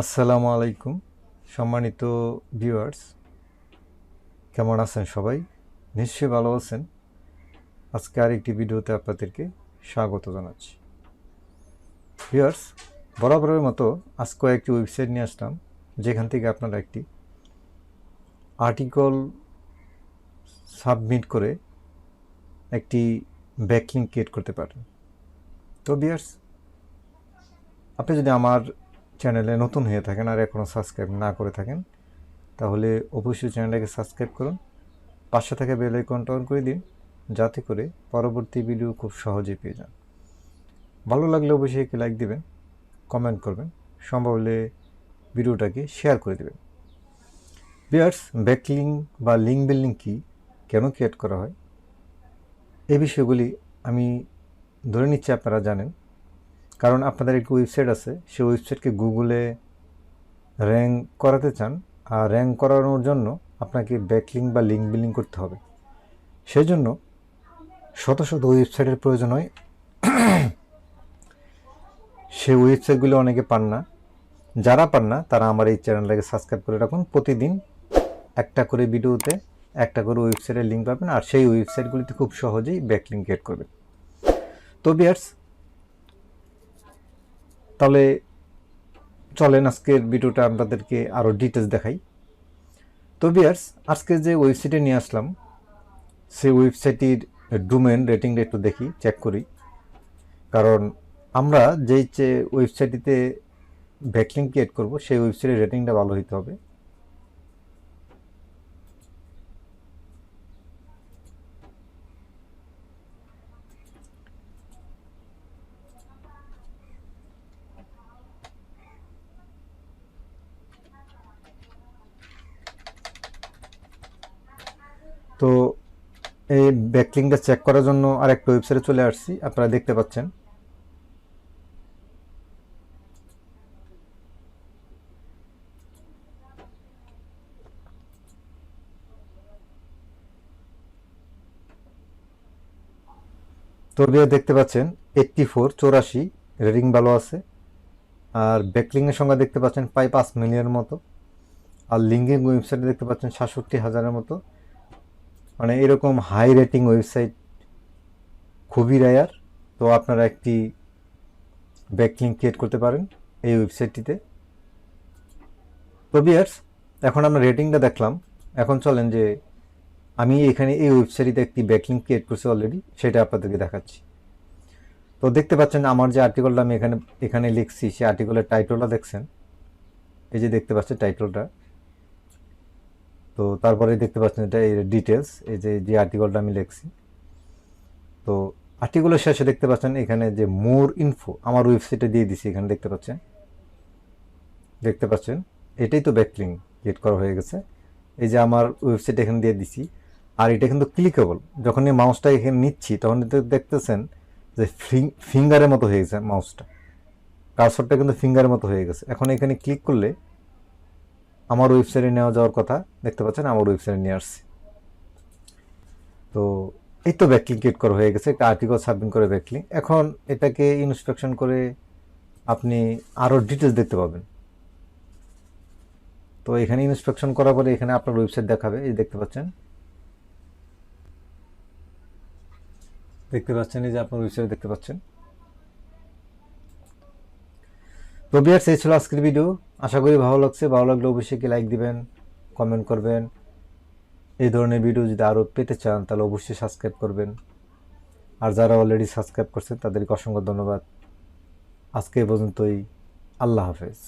আসসালামু আলাইকুম, সম্মানিত ভিউয়ার্স। কেমন আছেন সবাই? নিশ্চয়ই ভালো আছেন। আজকে আরেকটি ভিডিওতে আপনাদেরকে স্বাগত জানাচ্ছি। ভিউয়ার্স, বরাবরের মতো আজ কয়েকটি ওয়েবসাইট নিয়ে আসলাম, যেখান থেকে আপনারা একটি আর্টিকল সাবমিট করে একটি ব্যাকলিং ক্রিয়েট করতে পারেন। তো ভিউয়ার্স, আপনি যদি আমার চ্যানেলে নতুন হয়ে থাকেন আর এখনও সাবস্ক্রাইব না করে থাকেন, তাহলে অবশ্যই চ্যানেলটাকে সাবস্ক্রাইব করুন, পাশে থেকে বেল আইকনটা অন করে দিন, যাতে করে পরবর্তী ভিডিও খুব সহজেই পেয়ে যান। ভালো লাগলে অবশ্যই একটি লাইক দিবেন কমেন্ট করবেন, সম্ভব হলে ভিডিওটাকে শেয়ার করে দেবেন। বিয়ার্স ব্যাকলিং বা লিঙ্ক বিল্ডিং কী, কেন ক্রিয়েট করা হয়, এই বিষয়গুলি আমি ধরে নিচ্ছি আপনারা জানেন। কারণ আপনাদের একটি ওয়েবসাইট আছে, সেই ওয়েবসাইটকে গুগলে র্যাঙ্ক করাতে চান, আর র্যাঙ্ক করানোর জন্য আপনাকে ব্যাকলিং বা লিঙ্ক বিলিং করতে হবে। সেই জন্য শত শত ওয়েবসাইটের প্রয়োজন হয়। সেই ওয়েবসাইটগুলো অনেকে পান না। যারা পান না, তারা আমার এই চ্যানেলটাকে সাবস্ক্রাইব করে রাখুন। প্রতিদিন একটা করে ভিডিওতে একটা করে ওয়েবসাইটের লিঙ্ক পাবেন, আর সেই ওয়েবসাইটগুলিতে খুব সহজেই ব্যাকলিং গেট করবেন। তো বিয়ার্স তাহলে চলেন আজকের ভিডিওটা আপনাদেরকে আরও ডিটেলস দেখাই। তো বিয়ার্স আজকে যে ওয়েবসাইটে নিয়ে আসলাম, সেই ওয়েবসাইটটির ডোমেন রেটিংটা একটু দেখি চেক করি। কারণ আমরা যেই যে ওয়েবসাইটটিতে ব্যাকলিং ক্রিয়েট করব, সেই ওয়েবসাইটের রেটিংটা ভালো হইতে হবে। তো এই ব্যাকলিংটা চেক করার জন্য আরেকটা ওয়েবসাইটে চলে আসছি, আপনারা দেখতে পাচ্ছেন। তো বিয়ে দেখতে পাচ্ছেন এইট্টি ফোর চৌরাশি রেডিং ভালো আছে। আর ব্যাকলিংয়ের সংখ্যা দেখতে পাচ্ছেন, প্রায় পাঁচ মিলিয়নের মতো। আর লিঙ্কিং ওয়েবসাইটে দেখতে পাচ্ছেন, সাতষট্টি হাজারের মতো। মানে এরকম হাই রেটিং ওয়েবসাইট খুবই রেয়ার তো আপনারা একটি ব্যাকলিং ক্রিয়েট করতে পারেন এই ওয়েবসাইটটিতে তো বিয়ার্স এখন আমরা রেটিংটা দেখলাম। এখন চলেন যে আমি এখানে এই ওয়েবসাইটে একটি ব্যাকলিং ক্রিয়েট করছি অলরেডি সেটা আপনাদেরকে দেখাচ্ছি। তো দেখতে পাচ্ছেন আমার যে আর্টিকেলটা আমি এখানে এখানে লিখছি সেই আর্টিকেলের টাইটেলটা দেখছেন। এই যে দেখতে পাচ্ছেন টাইটেলটা তো তারপরে দেখতে পাচ্ছেন এটা এই ডিটেলস এই যে যে আর্টিকেলটা আমি লিখছি। তো আর্টিকেলের শেষে দেখতে পাচ্ছেন এখানে যে মোর ইনফো আমার ওয়েবসাইটে দিয়ে দিছি, এখানে দেখতে পাচ্ছেন। দেখতে পাচ্ছেন, এটাই তো ব্যাকলিং গেট করা হয়ে গেছে। এই যে আমার ওয়েবসাইট এখানে দিয়ে দিছি, আর এটা কিন্তু ক্লিকেবল যখন এই মাউসটা এখানে নিচ্ছি, তখন দেখতেছেন যে ফিঙ্গারের মতো হয়ে গেছে মাউসটা কার্সরটা কিন্তু ফিঙ্গারের মতো হয়ে গেছে। এখন এখানে ক্লিক করলে আমার ওয়েবসাইটে নেওয়া যাওয়ার কথা, দেখতে পাচ্ছেন, আমার ওয়েবসাইটে নিয়ে আসছি। তো এই তো ব্যাকলিং ক্রিয়েট করা হয়ে গেছে, একটা আর্টিকেল সাবমিট করে ব্যাকলিং এখন এটাকে ইনস্পেকশন করে আপনি আরও ডিটেলস দেখতে পাবেন। তো এখানে ইনস্পেকশন করার পরে এখানে আপনার ওয়েবসাইট দেখাবে, এই দেখতে পাচ্ছেন। দেখতে পাচ্ছেন, এই যে আপনার ওয়েবসাইট দেখতে পাচ্ছেন। তো বিয়ার্স এই ছিল আজকের ভিডিও আশা করি ভালো লাগছে। ভালো লাগলে অবশ্যই লাইক দিবেন কমেন্ট করবেন। এই ধরনের ভিডিও যদি আরও পেতে চান, তাহলে অবশ্যই সাবস্ক্রাইব করবেন। আর যারা অলরেডি সাবস্ক্রাইব করছেন, তাদেরকে অসংখ্য ধন্যবাদ। আজকে পর্যন্তই। আল্লাহ হাফেজ।